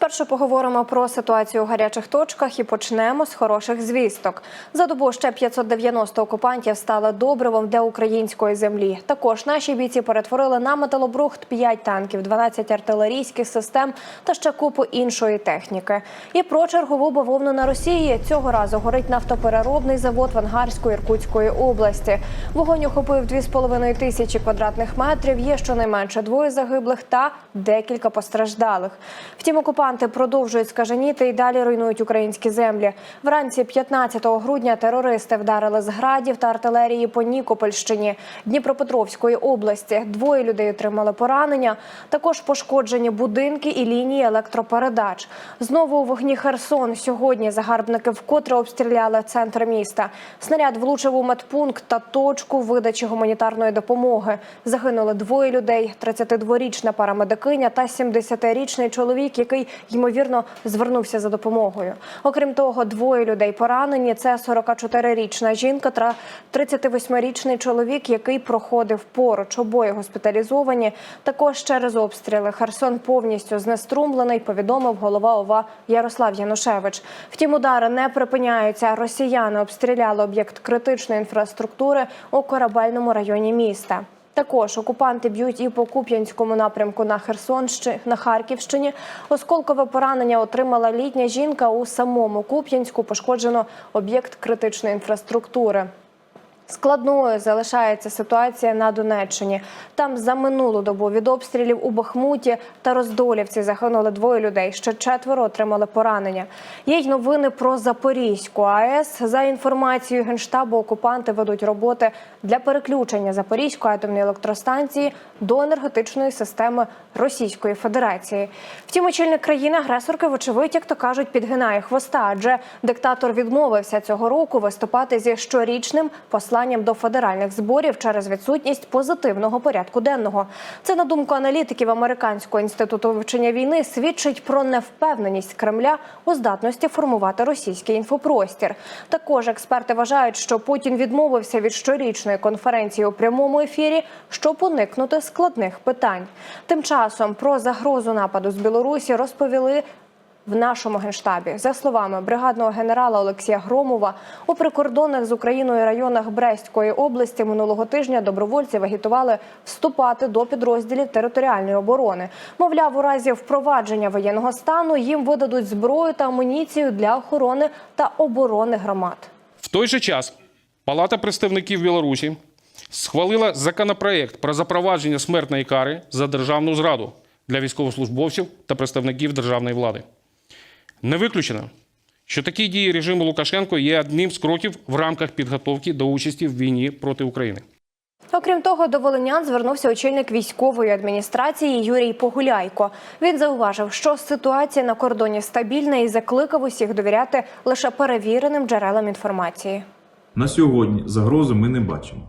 Спершу поговоримо про ситуацію у гарячих точках і почнемо з хороших звісток. За добу ще 590 окупантів стали добривом для української землі. Також наші бійці перетворили на металобрухт 5 танків, 12 артилерійських систем та ще купу іншої техніки. І про чергову бавовну на Росії цього разу горить нафтопереробний завод в Ангарської Іркутської області. Вогонь охопив 2,5 тисячі квадратних метрів. Є щонайменше двоє загиблих та декілька постраждалих. Втім, окупанти продовжують скаженіти і далі руйнують українські землі. Вранці 15 грудня терористи вдарили з градів та артилерії по Нікопольщині Дніпропетровської області. Двоє людей отримали поранення. Також пошкоджені будинки і лінії електропередач. Знову у вогні Херсон. Сьогодні загарбники вкотре обстріляли центр міста. Снаряд влучив у медпункт та точку видачі гуманітарної допомоги. Загинули двоє людей: – 32-річна парамедикиня та 70-річний чоловік, який ймовірно звернувся за допомогою. Окрім того, двоє людей поранені. Це 44-річна жінка та 38-річний чоловік, який проходив поруч. Обоє госпіталізовані. Також через обстріли Херсон повністю знеструмлений. Повідомив голова ОВА Ярослав Янушевич. Втім, удари не припиняються. Росіяни обстріляли об'єкт критичної інфраструктури у корабельному районі міста. Також окупанти б'ють і по Куп'янському напрямку на Херсонщині, на Харківщині. Осколкове поранення отримала літня жінка у самому Куп'янську. Пошкоджено об'єкт критичної інфраструктури. Складною залишається ситуація на Донеччині. Там за минулу добу від обстрілів у Бахмуті та Роздолівці загинули двоє людей. Ще четверо отримали поранення. Є й новини про Запорізьку АЕС. За інформацією генштабу, окупанти ведуть роботи для переключення Запорізької атомної електростанції до енергетичної системи Російської Федерації. Втім, очільник країни-агресорки, вочевидь, як то кажуть, підгинає хвоста, адже диктатор відмовився цього року виступати зі щорічним посланням до федеральних зборів через відсутність позитивного порядку денного. Це на думку аналітиків американського інституту вивчення війни свідчить про невпевненість Кремля у здатності формувати російський інфопростір. Також експерти вважають, що Путін відмовився від щорічної конференції у прямому ефірі, щоб уникнути складних питань. Тим часом про загрозу нападу з Білорусі розповіли в нашому генштабі, за словами бригадного генерала Олексія Громова, у прикордонних з Україною районах Брестської області минулого тижня добровольців агітували вступати до підрозділів територіальної оборони. Мовляв, у разі впровадження воєнного стану їм видадуть зброю та амуніцію для охорони та оборони громад. В той же час Палата представників Білорусі схвалила законопроект про запровадження смертної кари за державну зраду для військовослужбовців та представників державної влади. Не виключено, що такі дії режиму Лукашенко є одним з кроків в рамках підготовки до участі в війні проти України. Окрім того, до волинян звернувся очільник військової адміністрації Юрій Погуляйко. Він зауважив, що ситуація на кордоні стабільна і закликав усіх довіряти лише перевіреним джерелам інформації. На сьогодні загрози ми не бачимо.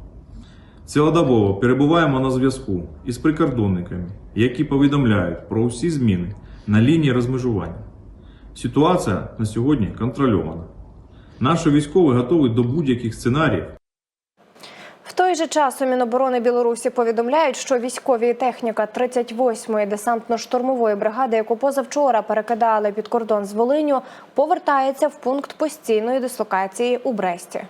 Цілодобово перебуваємо на зв'язку із прикордонниками, які повідомляють про усі зміни на лінії розмежування. Ситуація на сьогодні контрольована. Наші військові готові до будь-яких сценаріїв В той же час у Міноборони Білорусі повідомляють, що військові техніка 38-ї десантно-штурмової бригади, яку позавчора перекидали під кордон з Волиню, повертається в пункт постійної дислокації у Бресті.